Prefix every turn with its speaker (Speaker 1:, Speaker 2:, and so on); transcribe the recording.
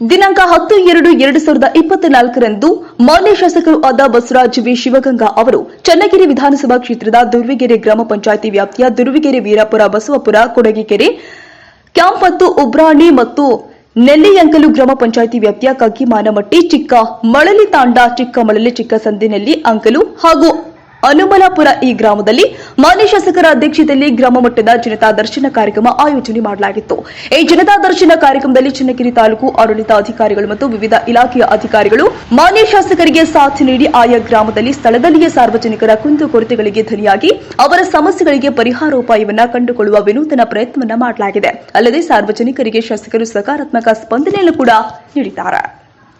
Speaker 1: ದಿನಾಂಕ ಹತ್ತು ಎರಡು ಎರಡು ಸಾವಿರದ ಇಪ್ಪತ್ನಾಲ್ಕರಂದು ಮಾನ್ಯ ಶಾಸಕರು ಆದ ಬಸವರಾಜ್ ವಿ. ಶಿವಗಂಗಾ ಅವರು ಚನ್ನಗಿರಿ ವಿಧಾನಸಭಾ ಕ್ಷೇತ್ರದ ದುರ್ವಿಗೆರೆ ಗ್ರಾಮ ಪಂಚಾಯಿತಿ ವ್ಯಾಪ್ತಿಯ ದುರ್ವಿಗೆರೆ ವೀರಾಪುರ ಬಸವಪುರ, ಕೊಡಗಿಕೆರೆ ಕ್ಯಾಂಪ್ ಮತ್ತು ಉಬ್ರಾಣಿ ಮತ್ತು ನೆಲ್ಲಿಯಂಕಲು ಗ್ರಾಮ ಪಂಚಾಯಿತಿ ವ್ಯಾಪ್ತಿಯ ಕಗ್ಗಿಮಾನಮಟ್ಟಿ ಚಿಕ್ಕ ಮಳಲಿ ತಾಂಡ ಚಿಕ್ಕ ಮಳಲಿ ಚಿಕ್ಕ ಸಂದಿನಲ್ಲಿ ಅಂಕಲು ಹಾಗೂ ಅನುಮಲಾಪುರ ಈ ಗ್ರಾಮದಲ್ಲಿ ಮಾನ್ಯ ಶಾಸಕರ ಅಧ್ಯಕ್ಷತೆಯಲ್ಲಿ ಗ್ರಾಮ ಮಟ್ಟದ ಜನತಾ ದರ್ಶನ ಕಾರ್ಯಕ್ರಮ ಆಯೋಜನೆ ಮಾಡಲಾಗಿತ್ತು. ಈ ಜನತಾ ದರ್ಶನ ಕಾರ್ಯಕ್ರಮದಲ್ಲಿ ಚನ್ನಗಿರಿ ತಾಲೂಕು ಆಡಳಿತಾಧಿಕಾರಿಗಳು ಮತ್ತು ವಿವಿಧ ಇಲಾಖೆಯ ಅಧಿಕಾರಿಗಳು ಮಾನ್ಯ ಶಾಸಕರಿಗೆ ಸಾಥ್ ನೀಡಿ ಆಯಾ ಗ್ರಾಮದಲ್ಲಿ ಸ್ಥಳದಲ್ಲಿಯೇ ಸಾರ್ವಜನಿಕರ ಕುಂದುಕೊರತೆಗಳಿಗೆ ಧ್ವನಿಯಾಗಿ ಅವರ ಸಮಸ್ಯೆಗಳಿಗೆ ಪರಿಹಾರೋಪಾಯವನ್ನ ಕಂಡುಕೊಳ್ಳುವ ವಿನೂತನ ಪ್ರಯತ್ನವನ್ನ ಮಾಡಲಾಗಿದೆ. ಅಲ್ಲದೆ ಸಾರ್ವಜನಿಕರಿಗೆ ಶಾಸಕರು ಸಕಾರಾತ್ಮಕ ಸ್ಪಂದನೆಯನ್ನು ಕೂಡ ನೀಡಿದ್ದಾರೆ.